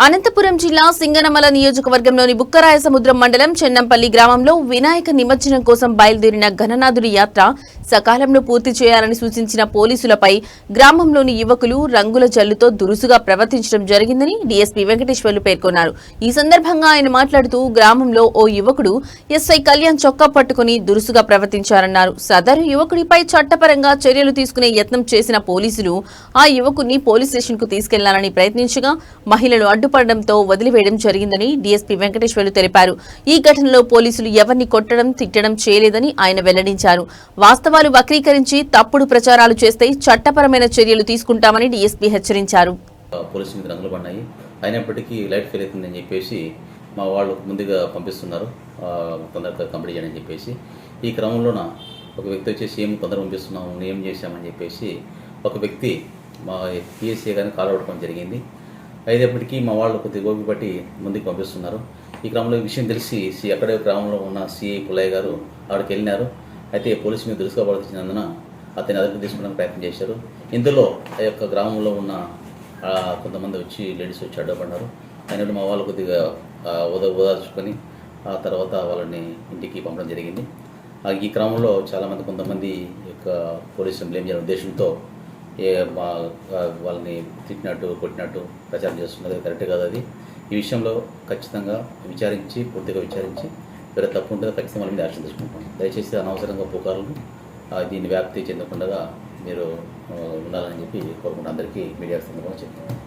అనంతపురం జిల్లా సింగనమల నియోజకవర్గంలోని బుక్కరాయ సముద్రం మండలం చెన్నంపల్లి గ్రామంలో వినాయక నిమజ్జనం కోసం బయలుదేరిన ఘననాథుడి యాత్ర సకాలంలో పూర్తి చేయాలని సూచించిన పోలీసులపై గ్రామంలోని యువకులు రంగుల జల్లుతో దురుసుగా ప్రవర్తించడం జరిగిందని డీఎస్పీ వెంకటేశ్వర్లు పేర్కొన్నారు. ఈ సందర్భంగా ఆయన మాట్లాడుతూ గ్రామంలో ఓ యువకుడు ఎస్ఐ కళ్యాణ్ చొక్కా పట్టుకుని దురుసుగా ప్రవర్తించారన్నారు. సదరు యువకుడిపై చట్టపరంగా చర్యలు తీసుకునే యత్నం చేసిన పోలీసులు ఆ యువకుడిని పోలీస్ స్టేషన్కు తీసుకెళ్ళాలని ప్రయత్నించగా మహిళలు అడ్డుపడడంతో వదిలివేయడం జరిగిందని డీఎస్పీ వెంకటేశ్వర్లు తెలిపారు. ఈ ఘటనలో పోలీసులు ఎవరిని కొట్టడం తిట్టడం చేయలేదని ఆయన వెల్లడించారు. వాస్తవ వాస్తవాలు వక్రీకరించి తప్పుడు ప్రచారాలు చేస్తే చట్టపరమైన చర్యలు తీసుకుంటామని డీఎస్పీ హెచ్చరించారు. పోలీసు రంగులు పడినాయి. అయినప్పటికీ లైట్ ఫెయిల్ అవుతుందని చెప్పేసి మా వాళ్ళు ముందుగా పంపిస్తున్నారు. తొందరగా కంప్లీట్ చేయని చెప్పేసి. ఈ క్రమంలోన ఒక వ్యక్తి వచ్చేసి ఏం తొందరగా పంపిస్తున్నాము ఏం చేశామని చెప్పేసి ఒక వ్యక్తి మా పిఎస్సీ కానీ కాల్ అవ్వడం జరిగింది. అయినప్పటికీ మా వాళ్ళు కొద్దిగా గోపి పట్టి ముందుకు పంపిస్తున్నారు. ఈ క్రమంలో ఈ విషయం తెలిసి సి అక్కడే గ్రామంలో ఉన్న సిఐ పుల్లయ్య గారు అక్కడికి వెళ్ళినారు. అయితే పోలీసు మీద దురుసుగా ప్రవర్తించినందున అతన్ని అదుపు తీసుకోవడానికి ప్రయత్నం చేశారు. ఇందులో ఆ యొక్క గ్రామంలో ఉన్న కొంతమంది వచ్చి లేడీస్ వచ్చి అడ్డపడ్డారు. అయినట్టు మా వాళ్ళు కొద్దిగా ఉదా ఓద ఆ తర్వాత వాళ్ళని ఇంటికి పంపడం జరిగింది. ఈ క్రమంలో చాలామంది కొంతమంది ఈ యొక్క పోలీసులను బ్లేమ్ చేయడం ఉద్దేశంతో ఏ వాళ్ళని తిట్టినట్టు కొట్టినట్టు ప్రచారం చేస్తున్నది. కరెక్ట్ కాదు అది. ఈ విషయంలో ఖచ్చితంగా విచారించి పూర్తిగా విచారించి వేరే తప్పు ఉంటే ఖచ్చితంగా వాళ్ళ మీద యాక్షన్ తీసుకుంటాం. దయచేసి అనవసరంగా పుకార్లు దీన్ని వ్యాప్తి చెందకుండా మీరు ఉండాలని చెప్పి కోరుకుంటూ అందరికీ మీడియా సందర్భంగా చెప్తాను